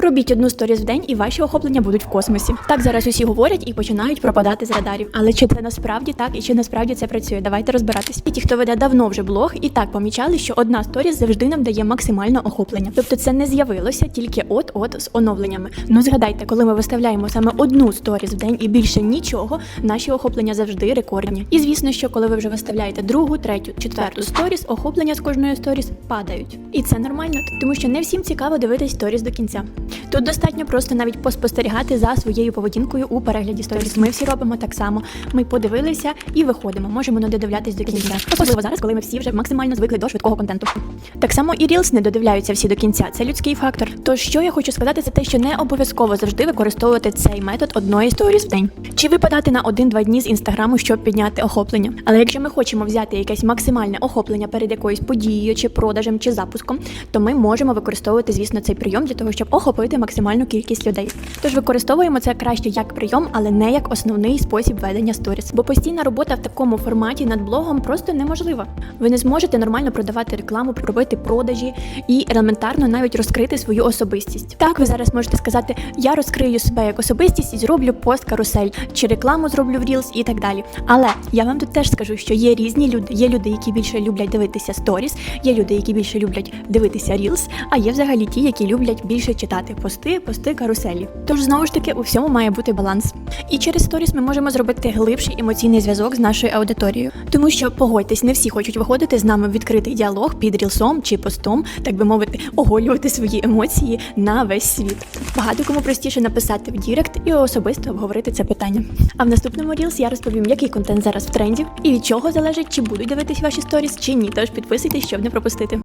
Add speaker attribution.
Speaker 1: Робіть одну сторіс в день, і ваші охоплення будуть в космосі. Так зараз усі говорять і починають пропадати з радарів. Але чи це насправді так і чи насправді це працює? Давайте розбиратись. І ті, хто веде давно вже блог, і так помічали, що одна сторіс завжди нам дає максимальне охоплення. Тобто це не з'явилося тільки от-от з оновленнями. Ну згадайте, коли ми виставляємо саме одну сторіс в день і більше нічого, наші охоплення завжди рекордні. І звісно, що коли ви вже виставляєте другу, третю, четверту сторіс, охоплення з кожної сторіс падають. І це нормально, тому що не всім цікаво дивитись сторіс до кінця. Тут достатньо просто навіть поспостерігати за своєю поведінкою у перегляді сторіс. Ми всі робимо так само. Ми подивилися і виходимо. Можемо не додивлятись до кінця. Особливо зараз, коли ми всі вже максимально звикли до швидкого контенту. Так само і Reels не додивляються всі до кінця. Це людський фактор. Тож що я хочу сказати, це те, що не обов'язково завжди використовувати цей метод одної сторіс в день. Чи випадати на один-два дні з інстаграму, щоб підняти охоплення. Але якщо ми хочемо взяти якесь максимальне охоплення перед якоюсь подією, чи продажем, чи запуском, то ми можемо використовувати, звісно, цей прийом для того, щоб охопити максимальну кількість людей. Тож використовуємо це краще як прийом, але не як основний спосіб ведення сторіс. Бо постійна робота в такому форматі над блогом просто неможлива. Ви не зможете нормально продавати рекламу, робити продажі і елементарно навіть розкрити свою особистість. Так, ви зараз можете сказати, я розкрию себе як особистість і зроблю пост карусель, чи рекламу зроблю в Reels і так далі. Але я вам тут теж скажу, що є різні люди. Є люди, які більше люблять дивитися сторіс, є люди, які більше люблять дивитися Reels, а є взагалі ті, які люблять більше читати пости, пости каруселі. Тож знову ж таки у всьому має бути баланс. І через сторіс ми можемо зробити глибший емоційний зв'язок з нашою аудиторією. Тому що погодьтесь, не всі хочуть виходити з нами в відкритий діалог під рілсом чи постом, так би мовити, оголювати свої емоції на весь світ. Багато кому простіше написати в Дірект і особисто обговорити це питання. А в наступному Reels я розповім, який контент зараз в тренді і від чого залежить, чи будуть дивитись ваші сторіс, чи ні. Тож підписуйтесь, щоб не пропустити.